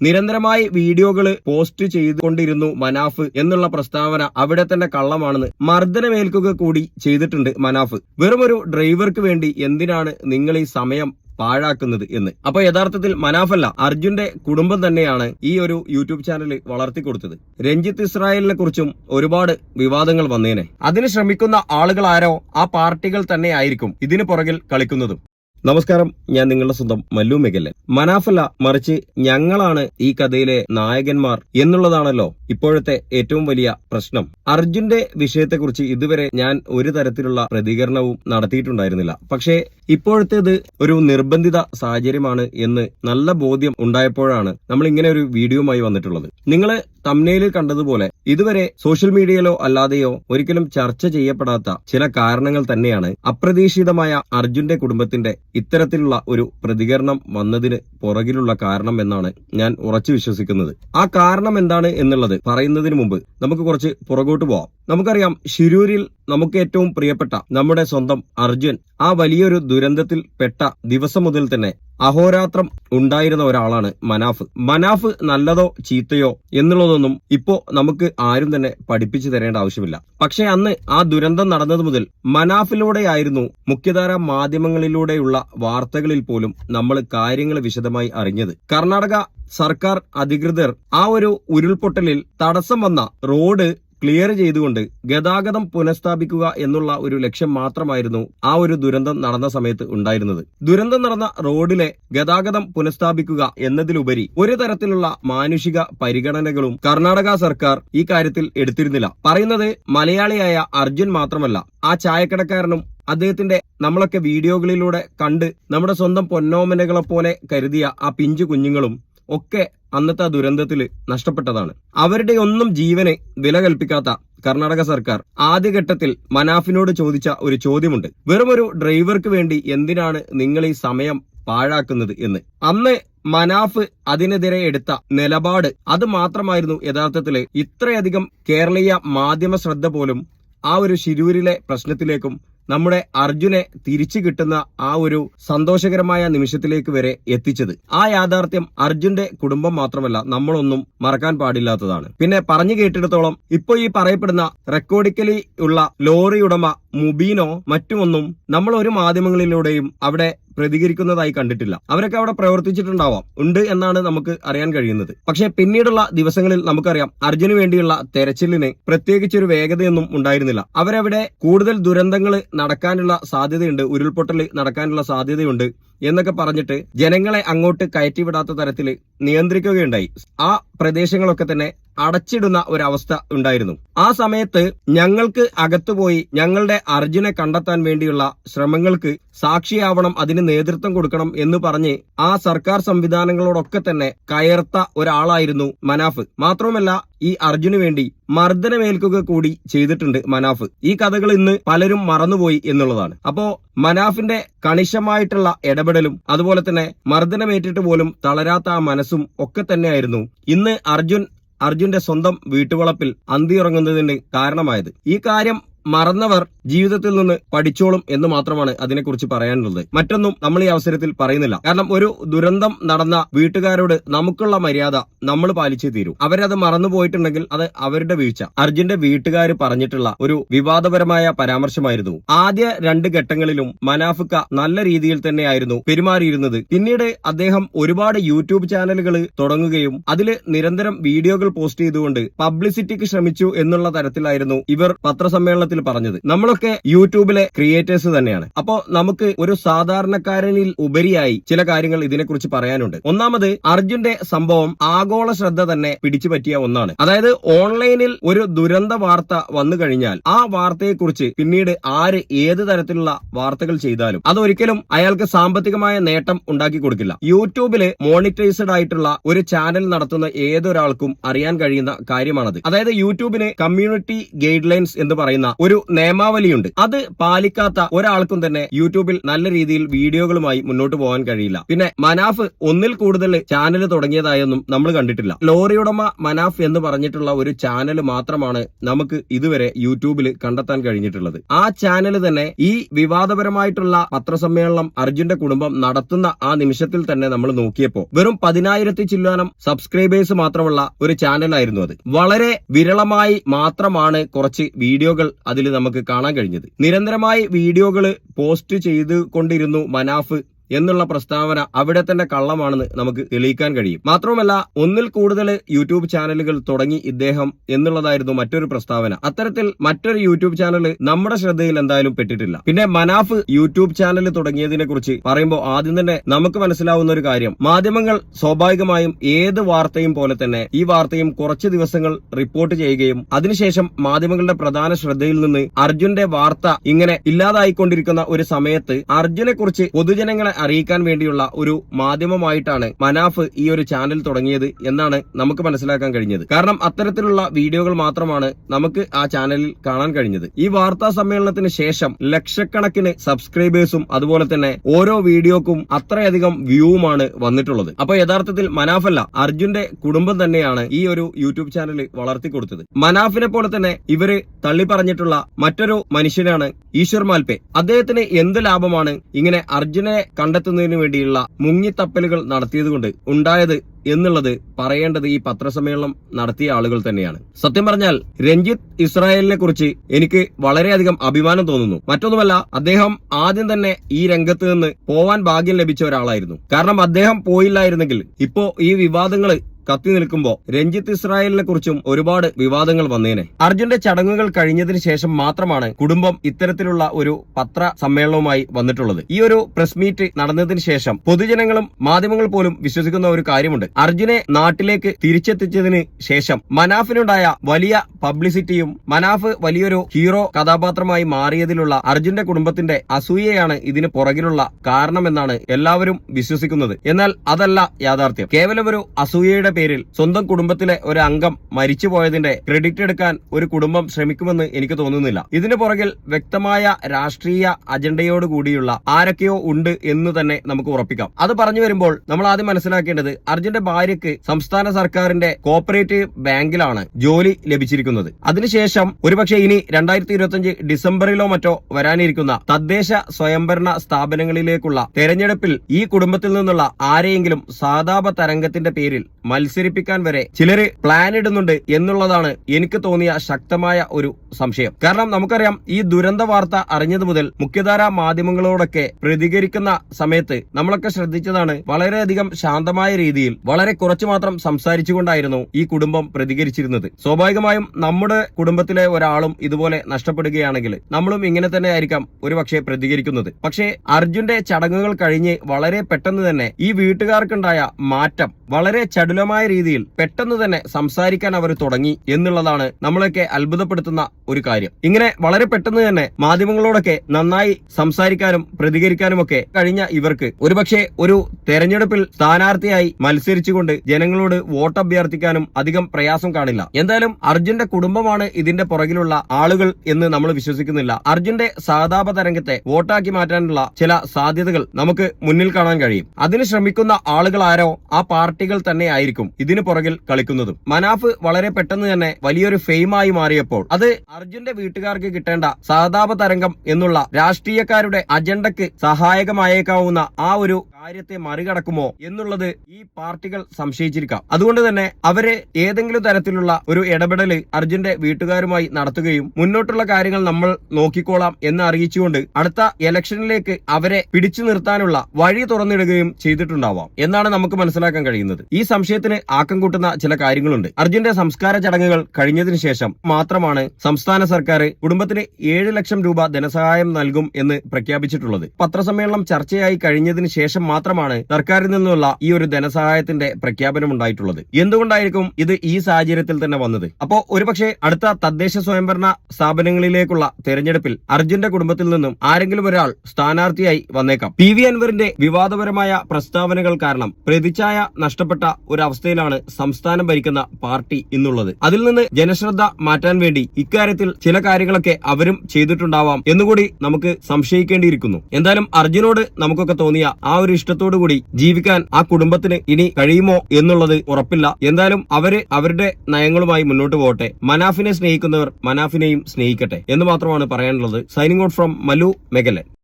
നിരന്തരമായി വീഡിയോകൾ പോസ്റ്റ് ചെയ്തുകൊണ്ടിരുന്നു മനാഫ് എന്നുള്ള പ്രസ്താവന അവിടെ തന്നെ കള്ളമാണെന്ന് മർദ്ദനമേൽക്കുക കൂടി ചെയ്തിട്ടുണ്ട് മനാഫ്. വെറുമൊരു ഡ്രൈവർക്ക് വേണ്ടി എന്തിനാണ് നിങ്ങൾ ഈ സമയം പാഴാക്കുന്നത് എന്ന്? അപ്പൊ യഥാർത്ഥത്തിൽ മനാഫല്ല അർജുന്റെ കുടുംബം തന്നെയാണ് ഈ ഒരു യൂട്യൂബ് ചാനൽ വളർത്തിക്കൊടുത്തത് രഞ്ജിത്ത് ഇസ്രായേലിനെ കുറിച്ചും ഒരുപാട് വിവാദങ്ങൾ വന്നേനെ. അതിന് ശ്രമിക്കുന്ന ആളുകൾ ആരോ ആ പാർട്ടികൾ തന്നെ ആയിരിക്കും ഇതിനു പുറകിൽ കളിക്കുന്നതും. നമസ്കാരം ഞാൻ നിങ്ങളുടെ സ്വന്തം മല്ലു മെഗല്ലൻ മനാഫല്ല മറിച്ച് ഞങ്ങളാണ് ഈ കഥയിലെ നായകന്മാർ എന്നുള്ളതാണല്ലോ ഇപ്പോഴത്തെ ഏറ്റവും വലിയ പ്രശ്നം. അർജുന്റെ വിഷയത്തെക്കുറിച്ച് ഇതുവരെ ഞാൻ ഒരു തരത്തിലുള്ള പ്രതികരണവും നടത്തിയിട്ടുണ്ടായിരുന്നില്ല. പക്ഷേ ഇപ്പോഴത്തേത് ഒരു നിർബന്ധിത സാഹചര്യമാണ് എന്ന് നല്ല ബോധ്യം ഉണ്ടായപ്പോഴാണ് നമ്മൾ ഇങ്ങനെ ഒരു വീഡിയോയുമായി വന്നിട്ടുള്ളത്. നിങ്ങൾ തമ്നയിലിൽ കണ്ടതുപോലെ ഇതുവരെ സോഷ്യൽ മീഡിയയിലോ അല്ലാതെയോ ഒരിക്കലും ചർച്ച ചെയ്യപ്പെടാത്ത ചില കാരണങ്ങൾ തന്നെയാണ് അപ്രതീക്ഷിതമായ അർജുന്റെ കുടുംബത്തിന്റെ ഇത്തരത്തിലുള്ള ഒരു പ്രതികരണം വന്നതിന് പുറകിലുള്ള കാരണം എന്നാണ് ഞാൻ ഉറച്ചു വിശ്വസിക്കുന്നത്. ആ കാരണം എന്താണ് എന്നുള്ളത് പറയുന്നതിന് മുമ്പ് നമുക്ക് കുറച്ച് പുറകോട്ട് പോവാം. നമുക്കറിയാം ഷിരൂരിൽ നമുക്ക് ഏറ്റവും പ്രിയപ്പെട്ട നമ്മുടെ സ്വന്തം അർജുൻ ആ വലിയൊരു ദുരന്തത്തിൽ പെട്ട ദിവസം മുതൽ തന്നെ അഹോരാത്രം ഉണ്ടായിരുന്ന ഒരാളാണ് മനാഫ്. മനാഫ് നല്ലതോ ചീത്തയോ എന്നുള്ളതൊന്നും ഇപ്പോ നമുക്ക് ആരും തന്നെ പഠിപ്പിച്ചു തരേണ്ട ആവശ്യമില്ല. പക്ഷെ അന്ന് ആ ദുരന്തം നടന്നത് മുതൽ മനാഫിലൂടെയായിരുന്നു മുഖ്യധാര മാധ്യമങ്ങളിലൂടെയുള്ള വാർത്തകളിൽ പോലും നമ്മൾ കാര്യങ്ങൾ വിശദമായി അറിഞ്ഞത്. കർണാടക സർക്കാർ അധികൃതർ ആ ഒരു ഉരുൾപൊട്ടലിൽ തടസ്സം വന്ന റോഡ് ക്ലിയർ ചെയ്തുകൊണ്ട് ഗതാഗതം പുനഃസ്ഥാപിക്കുക എന്നുള്ള ഒരു ലക്ഷ്യം മാത്രമായിരുന്നു ആ ഒരു ദുരന്തം നടന്ന സമയത്ത് ഉണ്ടായിരുന്നത്. ദുരന്തം നടന്ന റോഡിലെ ഗതാഗതം പുനഃസ്ഥാപിക്കുക എന്നതിലുപരി ഒരു തരത്തിലുള്ള മാനുഷിക പരിഗണനകളും കർണാടക സർക്കാർ ഈ കാര്യത്തിൽ എടുത്തിരുന്നില്ല. പറയുന്നത് മലയാളിയായ അർജുൻ മാത്രമല്ല. ആ ചായക്കടക്കാരനും അദ്ദേഹത്തിന്റെ നമ്മളൊക്കെ വീഡിയോകളിലൂടെ കണ്ട് നമ്മുടെ സ്വന്തം പൊന്നോമനകളെ പോലെ കരുതിയ ആ പിഞ്ചു കുഞ്ഞുങ്ങളും ഒക്കെ അന്നത്തെ ആ ദുരന്തത്തിൽ നഷ്ടപ്പെട്ടതാണ്. അവരുടെ ഒന്നും ജീവനെ വില കൽപ്പിക്കാത്ത കർണാടക സർക്കാർ ആദ്യഘട്ടത്തിൽ മനാഫിനോട് ചോദിച്ച ഒരു ചോദ്യമുണ്ട്. വെറുമൊരു ഡ്രൈവർക്ക് വേണ്ടി എന്തിനാണ് നിങ്ങൾ ഈ സമയം പാഴാക്കുന്നത് എന്ന്? അന്ന് മനാഫ് അതിനെതിരെ എടുത്ത നിലപാട് അത് മാത്രമായിരുന്നു യഥാർത്ഥത്തിൽ ഇത്രയധികം കേരളീയ മാധ്യമ ശ്രദ്ധ പോലും ആ ഒരു ശിരൂരിലെ പ്രശ്നത്തിലേക്കും നമ്മുടെ അർജുനെ തിരിച്ചു കിട്ടുന്ന ആ ഒരു സന്തോഷകരമായ നിമിഷത്തിലേക്ക് വരെ എത്തിച്ചത്. ആ യാഥാർത്ഥ്യം അർജുന്റെ കുടുംബം മാത്രമല്ല നമ്മളൊന്നും മറക്കാൻ പാടില്ലാത്തതാണ്. പിന്നെ പറഞ്ഞു കേട്ടിടത്തോളം ഇപ്പൊ ഈ പറയപ്പെടുന്ന റെക്കോർഡിക്കലി ഉള്ള ലോറി ഉടമ മുബീനോ മറ്റുമൊന്നും നമ്മൾ ഒരു മാധ്യമങ്ങളിലൂടെയും അവിടെ പ്രതികരിക്കുന്നതായി കണ്ടിട്ടില്ല. അവരൊക്കെ അവിടെ പ്രവർത്തിച്ചിട്ടുണ്ടാവാം. ഉണ്ട് എന്നാണ് നമുക്ക് അറിയാൻ കഴിയുന്നത്. പക്ഷെ പിന്നീടുള്ള ദിവസങ്ങളിൽ നമുക്കറിയാം അർജുന് വേണ്ടിയുള്ള തെരച്ചിലിന് പ്രത്യേകിച്ചൊരു വേഗതയൊന്നും ഉണ്ടായിരുന്നില്ല. അവരവിടെ കൂടുതൽ ദുരന്തങ്ങൾ നടക്കാനുള്ള സാധ്യതയുണ്ട് ഉരുൾപൊട്ടൽ നടക്കാനുള്ള സാധ്യതയുണ്ട്. എന്നൊക്കെ പറഞ്ഞിട്ട് ജനങ്ങളെ അങ്ങോട്ട് കയറ്റിവിടാത്ത തരത്തിൽ നിയന്ത്രിക്കുകയുണ്ടായി. ആ പ്രദേശങ്ങളൊക്കെ തന്നെ അടച്ചിടുന്ന ഒരവസ്ഥ ഉണ്ടായിരുന്നു. ആ സമയത്ത് ഞങ്ങൾക്ക് അകത്തുപോയി ഞങ്ങളുടെ അർജുനെ കണ്ടെത്താൻ വേണ്ടിയുള്ള ശ്രമങ്ങൾക്ക് സാക്ഷിയാവണം അതിന് നേതൃത്വം കൊടുക്കണം എന്ന് പറഞ്ഞ് ആ സർക്കാർ സംവിധാനങ്ങളോടൊക്കെ തന്നെ കയർത്ത ഒരാളായിരുന്നു മനാഫ്. മാത്രവുമല്ല ഈ അർജുന് വേണ്ടി മർദ്ദനമേൽക്കുക കൂടി ചെയ്തിട്ടുണ്ട് മനാഫ്. ഈ കഥകൾ ഇന്ന് പലരും മറന്നുപോയി എന്നുള്ളതാണ്. അപ്പോ മനാഫിന്റെ കണിശമായിട്ടുള്ള ഇടപെടലും അതുപോലെ തന്നെ മർദ്ദനമേറ്റിട്ട് പോലും തളരാത്ത ആ മനസ്സും ഒക്കെ തന്നെയായിരുന്നു ഇന്ന് അർജുൻ അർജുന്റെ സ്വന്തം വീട്ടുവളപ്പിൽ അന്തിയുറങ്ങുന്നതിന് കാരണമായത്. ഈ കാര്യം മറന്നവർ ജീവിതത്തിൽ നിന്ന് പഠിച്ചോളും എന്ന് മാത്രമാണ് അതിനെക്കുറിച്ച് പറയാനുള്ളത്. മറ്റൊന്നും നമ്മൾ ഈ അവസരത്തിൽ പറയുന്നില്ല. കാരണം ഒരു ദുരന്തം നടന്ന വീട്ടുകാരോട് നമുക്കുള്ള മര്യാദ നമ്മൾ പാലിച്ചേ തീരൂ. അവരത് മറന്നു പോയിട്ടുണ്ടെങ്കിൽ അത് അവരുടെ വീഴ്ച. അർജുന്റെ വീട്ടുകാർ പറഞ്ഞിട്ടുള്ള ഒരു വിവാദപരമായ പരാമർശമായിരുന്നു. ആദ്യ രണ്ട് ഘട്ടങ്ങളിലും മനാഫിക്ക നല്ല രീതിയിൽ തന്നെയായിരുന്നു പെരുമാറിയിരുന്നത്. പിന്നീട് അദ്ദേഹം ഒരുപാട് യൂട്യൂബ് ചാനലുകൾ തുടങ്ങുകയും അതിൽ നിരന്തരം വീഡിയോകൾ പോസ്റ്റ് ചെയ്തുകൊണ്ട് പബ്ലിസിറ്റിക്ക് ശ്രമിച്ചു എന്നുള്ള തരത്തിലായിരുന്നു ഇവർ പത്രസമ്മേളനത്തിൽ പറഞ്ഞത്. നമ്മളൊക്കെ യൂട്യൂബിലെ ക്രിയേറ്റേഴ്സ് തന്നെയാണ്. അപ്പോ നമുക്ക് ഒരു സാധാരണക്കാരനിൽ ഉപരിയായി ചില കാര്യങ്ങൾ ഇതിനെക്കുറിച്ച് പറയാനുണ്ട്. ഒന്നാമത് അർജുന്റെ സംഭവം ആഗോള ശ്രദ്ധ തന്നെ പിടിച്ചു പറ്റിയ ഒന്നാണ്. അതായത് ഓൺലൈനിൽ ഒരു ദുരന്ത വാർത്ത വന്നു കഴിഞ്ഞാൽ ആ വാർത്തയെക്കുറിച്ച് പിന്നീട് ആര് ഏത് തരത്തിലുള്ള വാർത്തകൾ ചെയ്താലും അതൊരിക്കലും അയാൾക്ക് സാമ്പത്തികമായ നേട്ടം ഉണ്ടാക്കി കൊടുക്കില്ല. യൂട്യൂബിൽ മോണിറ്റൈസ്ഡ് ആയിട്ടുള്ള ഒരു ചാനൽ നടത്തുന്ന ഏതൊരാൾക്കും അറിയാൻ കഴിയുന്ന കാര്യമാണത്. അതായത് യൂട്യൂബിന് കമ്മ്യൂണിറ്റി ഗൈഡ് ലൈൻസ് എന്ന് പറയുന്ന ഒരു നിയമാവലിയുണ്ട്. അത് പാലിക്കാത്ത ഒരാൾക്കും തന്നെ യൂട്യൂബിൽ നല്ല രീതിയിൽ വീഡിയോകളുമായി മുന്നോട്ട് പോകാൻ കഴിയില്ല. പിന്നെ മനാഫ് ഒന്നിൽ കൂടുതൽ ചാനൽ തുടങ്ങിയതായൊന്നും നമ്മൾ കണ്ടിട്ടില്ല. ലോറിയുടമ മനാഫ് എന്ന് പറഞ്ഞിട്ടുള്ള ഒരു ചാനൽ മാത്രമാണ് നമുക്ക് ഇതുവരെ യൂട്യൂബിൽ കണ്ടെത്താൻ കഴിഞ്ഞിട്ടുള്ളത്. ആ ചാനൽ തന്നെ ഈ വിവാദപരമായിട്ടുള്ള പത്രസമ്മേളനം അർജുന്റെ കുടുംബം നടത്തുന്ന ആ നിമിഷത്തിൽ തന്നെ നമ്മൾ നോക്കിയപ്പോ വെറും പതിനായിരത്തി ചില്ലാനം സബ്സ്ക്രൈബേഴ്സ് മാത്രമുള്ള ഒരു ചാനലായിരുന്നു അത്. വളരെ വിരളമായി മാത്രമാണ് കുറച്ച് വീഡിയോകൾ അതിൽ നമുക്ക് കാണാൻ കഴിഞ്ഞത്. നിരന്തരമായി വീഡിയോകൾ പോസ്റ്റ് ചെയ്തുകൊണ്ടിരുന്നു മനാഫ്. എന്നുള്ള പ്രസ്താവന അവിടെ തന്നെ കള്ളമാണെന്ന് നമുക്ക് തെളിയിക്കാൻ കഴിയും. മാത്രമല്ല ഒന്നിൽ കൂടുതൽ യൂട്യൂബ് ചാനലുകൾ തുടങ്ങി ഇദ്ദേഹം എന്നുള്ളതായിരുന്നു മറ്റൊരു പ്രസ്താവന. അത്തരത്തിൽ മറ്റൊരു യൂട്യൂബ് ചാനൽ നമ്മുടെ ശ്രദ്ധയിൽ എന്തായാലും പെട്ടിട്ടില്ല. പിന്നെ മനാഫ് യൂട്യൂബ് ചാനൽ തുടങ്ങിയതിനെ കുറിച്ച് പറയുമ്പോൾ ആദ്യം തന്നെ നമുക്ക് മനസ്സിലാവുന്ന ഒരു കാര്യം. മാധ്യമങ്ങൾ സ്വാഭാവികമായും ഏത് വാർത്തയും പോലെ തന്നെ ഈ വാർത്തയും കുറച്ച് ദിവസങ്ങൾ റിപ്പോർട്ട് ചെയ്യുകയും അതിനുശേഷം മാധ്യമങ്ങളുടെ പ്രധാന ശ്രദ്ധയിൽ നിന്ന് അർജുന്റെ വാർത്ത ഇങ്ങനെ ഇല്ലാതായിക്കൊണ്ടിരിക്കുന്ന ഒരു സമയത്ത് അർജുനെ കുറിച്ച് പൊതുജനങ്ങളെ അറിയിക്കാൻ വേണ്ടിയുള്ള ഒരു മാധ്യമമായിട്ടാണ് മനാഫ് ഈ ഒരു ചാനൽ തുടങ്ങിയത് എന്നാണ് നമുക്ക് മനസ്സിലാക്കാൻ കഴിഞ്ഞത്. കാരണം അത്തരത്തിലുള്ള വീഡിയോകൾ മാത്രമാണ് നമുക്ക് ആ ചാനലിൽ കാണാൻ കഴിഞ്ഞത്. ഈ വാർത്താ സമ്മേളനത്തിന് ശേഷം ലക്ഷക്കണക്കിന് സബ്സ്ക്രൈബേഴ്സും അതുപോലെ തന്നെ ഓരോ വീഡിയോക്കും അത്രയധികം വ്യൂവുമാണ് വന്നിട്ടുള്ളത്. അപ്പൊ യഥാർത്ഥത്തിൽ മനാഫല്ല അർജുന്റെ കുടുംബം തന്നെയാണ് ഈ ഒരു യൂട്യൂബ് ചാനൽ വളർത്തിക്കൊടുത്തത് മനാഫിനെ പോലെ തന്നെ ഇവർ തള്ളി പറഞ്ഞിട്ടുള്ള മറ്റൊരു മനുഷ്യനാണ് ഈശ്വർ മാൽപേ. അദ്ദേഹത്തിന് എന്ത് ലാഭമാണ് ഇങ്ങനെ അർജുനെ കണ്ടെത്തുന്നതിന് വേണ്ടിയുള്ള മുങ്ങിത്തപ്പലുകൾ നടത്തിയതുകൊണ്ട് ഉണ്ടായത് എന്നുള്ളത് പറയേണ്ടത് ഈ പത്രസമ്മേളനം നടത്തിയ ആളുകൾ തന്നെയാണ്. സത്യം പറഞ്ഞാൽ രഞ്ജിത്ത് ഇസ്രായേലിനെ കുറിച്ച് എനിക്ക് വളരെയധികം അഭിമാനം തോന്നുന്നു. മറ്റൊന്നുമല്ല അദ്ദേഹം ആദ്യം തന്നെ ഈ രംഗത്ത് നിന്ന് പോവാൻ ഭാഗ്യം ലഭിച്ച ഒരാളായിരുന്നു. കാരണം അദ്ദേഹം പോയില്ലായിരുന്നെങ്കിൽ ഇപ്പോ ഈ വിവാദങ്ങൾ കത്തി നിൽക്കുമ്പോൾ രഞ്ജിത്ത് ഇസ്രായേലിനെ കുറിച്ചും ഒരുപാട് വിവാദങ്ങൾ വന്നേനെ. അർജുന്റെ ചടങ്ങുകൾ കഴിഞ്ഞതിന് ശേഷം മാത്രമാണ് കുടുംബം ഇത്തരത്തിലുള്ള ഒരു പത്ര സമ്മേളനവുമായി വന്നിട്ടുള്ളത്. ഈ ഒരു പ്രസ് മീറ്റ് നടന്നതിന് ശേഷം പൊതുജനങ്ങളും മാധ്യമങ്ങൾ പോലും വിശ്വസിക്കുന്ന ഒരു കാര്യമുണ്ട്. അർജുനെ നാട്ടിലേക്ക് തിരിച്ചെത്തിച്ചതിന് ശേഷം മനാഫിനുണ്ടായ വലിയ പബ്ലിസിറ്റിയും മനാഫ് വലിയൊരു ഹീറോ കഥാപാത്രമായി മാറിയതിലുള്ള അർജുന്റെ കുടുംബത്തിന്റെ അസൂയയാണ് ഇതിന് പുറകിലുള്ള കാരണമെന്നാണ് എല്ലാവരും വിശ്വസിക്കുന്നത്. എന്നാൽ അതല്ല യാഥാർത്ഥ്യം. കേവലം ഒരു അസൂയയുടെ പേരിൽ സ്വന്തം കുടുംബത്തിലെ ഒരു അംഗം മരിച്ചുപോയതിന്റെ ക്രെഡിറ്റ് എടുക്കാൻ ഒരു കുടുംബം ശ്രമിക്കുമെന്ന് എനിക്ക് തോന്നുന്നില്ല. ഇതിനു പുറകിൽ വ്യക്തമായ രാഷ്ട്രീയ അജണ്ടയോട് കൂടിയുള്ള ആരൊക്കെയോ ഉണ്ട് എന്ന് തന്നെ നമുക്ക് ഉറപ്പിക്കാം. അത് പറഞ്ഞു വരുമ്പോൾ നമ്മൾ ആദ്യം മനസ്സിലാക്കേണ്ടത് അർജുന്റെ ഭാര്യയ്ക്ക് സംസ്ഥാന സർക്കാരിന്റെ കോപ്പറേറ്റീവ് ബാങ്കിലാണ് ജോലി ലഭിച്ചിരിക്കുന്നത്. അതിനുശേഷം ഒരുപക്ഷെ ഇനി രണ്ടായിരത്തി ഇരുപത്തിയഞ്ച് ഡിസംബറിലോ മറ്റോ വരാനിരിക്കുന്ന തദ്ദേശ സ്വയംഭരണ സ്ഥാപനങ്ങളിലേക്കുള്ള തെരഞ്ഞെടുപ്പിൽ ഈ കുടുംബത്തിൽ നിന്നുള്ള ആരെയെങ്കിലും സാതാപ തരംഗത്തിന്റെ പേരിൽ മത്സരിപ്പിക്കാൻ വരെ ചിലര് പ്ലാൻ ഇടുന്നുണ്ട് എന്നുള്ളതാണ് എനിക്ക് തോന്നിയ ശക്തമായ ഒരു സംശയം. കാരണം നമുക്കറിയാം ഈ ദുരന്ത വാർത്ത അറിഞ്ഞത് മുതൽ മുഖ്യധാര മാധ്യമങ്ങളോടൊക്കെ പ്രതികരിക്കുന്ന സമയത്ത് നമ്മളൊക്കെ ശ്രദ്ധിച്ചതാണ് വളരെയധികം ശാന്തമായ രീതിയിൽ വളരെ കുറച്ചു മാത്രം സംസാരിച്ചുകൊണ്ടായിരുന്നു ഈ കുടുംബം പ്രതികരിച്ചിരുന്നത്. സ്വാഭാവികമായും നമ്മുടെ കുടുംബത്തിലെ ഒരാളും ഇതുപോലെ നഷ്ടപ്പെടുകയാണെങ്കിൽ നമ്മളും ഇങ്ങനെ തന്നെ ആയിരിക്കാം ഒരുപക്ഷെ പ്രതികരിക്കുന്നത്. പക്ഷേ അർജുന്റെ ചടങ്ങുകൾ കഴിഞ്ഞ് വളരെ പെട്ടെന്ന് തന്നെ ഈ വീട്ടുകാർക്കുണ്ടായ മാറ്റം വളരെ ചടുലമായ രീതിയിൽ പെട്ടെന്ന് തന്നെ സംസാരിക്കാൻ അവർ തുടങ്ങി എന്നുള്ളതാണ് നമ്മളൊക്കെ അത്ഭുതപ്പെടുത്തുന്ന ഒരു കാര്യം. ഇങ്ങനെ വളരെ പെട്ടെന്ന് തന്നെ മാധ്യമങ്ങളോടൊക്കെ നന്നായി സംസാരിക്കാനും പ്രതികരിക്കാനും ഒക്കെ കഴിഞ്ഞ ഇവർക്ക് ഒരുപക്ഷെ ഒരു തെരഞ്ഞെടുപ്പിൽ സ്ഥാനാർത്ഥിയായി മത്സരിച്ചുകൊണ്ട് ജനങ്ങളോട് വോട്ട് അഭ്യർത്ഥിക്കാനും അധികം പ്രയാസം കാണില്ല. എന്തായാലും അർജുന്റെ കുടുംബമാണ് ഇതിന്റെ പുറകിലുള്ള ആളുകൾ എന്ന് നമ്മൾ വിശ്വസിക്കുന്നില്ല. അർജുന്റെ സഹതാപ തരംഗത്തെ വോട്ടാക്കി മാറ്റാനുള്ള ചില സാധ്യതകൾ നമുക്ക് മുന്നിൽ കാണാൻ കഴിയും. അതിന് ശ്രമിക്കുന്ന ആളുകൾ ആരോ? ആ പാർട്ടികൾ തന്നെ ആയിരിക്കും ഇതിനു പുറകിൽ കളിക്കുന്നതും. മനാഫ് വളരെ പെട്ടെന്ന് തന്നെ വലിയൊരു ഫെയിമായി മാറിയപ്പോൾ അത് അർജുന്റെ വീട്ടുകാർക്ക് കിട്ടേണ്ട സഹതാപ തരംഗം എന്നുള്ള രാഷ്ട്രീയക്കാരുടെ അജണ്ടക്ക് സഹായകമായേക്കാവുന്ന ആ ഒരു കാര്യത്തെ മറികടക്കുമോ എന്നുള്ളത് ഈ പാർട്ടികൾ സംശയിച്ചിരിക്കാം. അതുകൊണ്ട് തന്നെ അവർ ഏതെങ്കിലും തരത്തിലുള്ള ഒരു ഇടപെടൽ അർജുന്റെ വീട്ടുകാരുമായി നടത്തുകയും മുന്നോട്ടുള്ള കാര്യങ്ങൾ നമ്മൾ നോക്കിക്കോളാം എന്ന് അറിയിച്ചുകൊണ്ട് അടുത്ത ഇലക്ഷനിലേക്ക് അവരെ പിടിച്ചു നിർത്താനുള്ള വഴി തുറന്നിടുകയും ചെയ്തിട്ടുണ്ടാവാം. എന്നാണ് നമുക്ക് മനസ്സിലാക്കാൻ കഴിയുന്നത്. ഈ സംശയത്തിന് ആക്കം കൂട്ടുന്ന ചില കാര്യങ്ങളുണ്ട്. അർജുന്റെ സംസ്കാര ചടങ്ങുകൾ കഴിഞ്ഞതിന് ശേഷം മാത്രമാണ് സംസ്ഥാന സർക്കാർ കുടുംബത്തിന് ഏഴ് ലക്ഷം രൂപ ധനസഹായം നൽകും എന്ന് പ്രഖ്യാപിച്ചിട്ടുള്ളത്. പത്രസമ്മേളനം ചർച്ചയായി കഴിഞ്ഞതിന് ശേഷം മാത്രമാണ് സർക്കാരിൽ നിന്നുള്ള ഈ ഒരു ധനസഹായത്തിന്റെ പ്രഖ്യാപനം ഉണ്ടായിട്ടുള്ളത്. എന്തുകൊണ്ടായിരിക്കും ഇത് ഈ സാഹചര്യത്തിൽ തന്നെ വന്നത്? അപ്പോ ഒരുപക്ഷെ അടുത്ത തദ്ദേശ സ്വയംഭരണ സ്ഥാപനങ്ങളിലേക്കുള്ള തെരഞ്ഞെടുപ്പിൽ അർജുന്റെ കുടുംബത്തിൽ നിന്നും ആരെങ്കിലും ഒരാൾ സ്ഥാനാർത്ഥിയായി വന്നേക്കാം. പി വി അൻവറിന്റെ വിവാദപരമായ പ്രസ്താവനകൾ കാരണം പ്രതിച്ഛായ നഷ്ട നഷ്ടപ്പെട്ട ഒരു അവസ്ഥയിലാണ് സംസ്ഥാനം ഭരിക്കുന്ന പാർട്ടി ഇന്നുള്ളത് അതിൽ നിന്ന് ജനശ്രദ്ധ മാറ്റാൻ വേണ്ടി ഇക്കാര്യത്തിൽ ചില കാര്യങ്ങളൊക്കെ അവരും ചെയ്തിട്ടുണ്ടാവാം എന്നുകൂടി നമുക്ക് സംശയിക്കേണ്ടിയിരിക്കുന്നു. എന്തായാലും അർജുനോട് നമുക്കൊക്കെ തോന്നിയ ആ ഒരു ഇഷ്ടത്തോടു കൂടി ജീവിക്കാൻ ആ കുടുംബത്തിന് ഇനി കഴിയുമോ എന്നുള്ളത് ഉറപ്പില്ല. എന്തായാലും അവർ അവരുടെ നയങ്ങളുമായി മുന്നോട്ട് പോകട്ടെ. മനാഫിനെ സ്നേഹിക്കുന്നവർ മനാഫിനെയും സ്നേഹിക്കട്ടെ എന്ന് മാത്രമാണ് പറയാനുള്ളത്. Signing out from Malu Megalan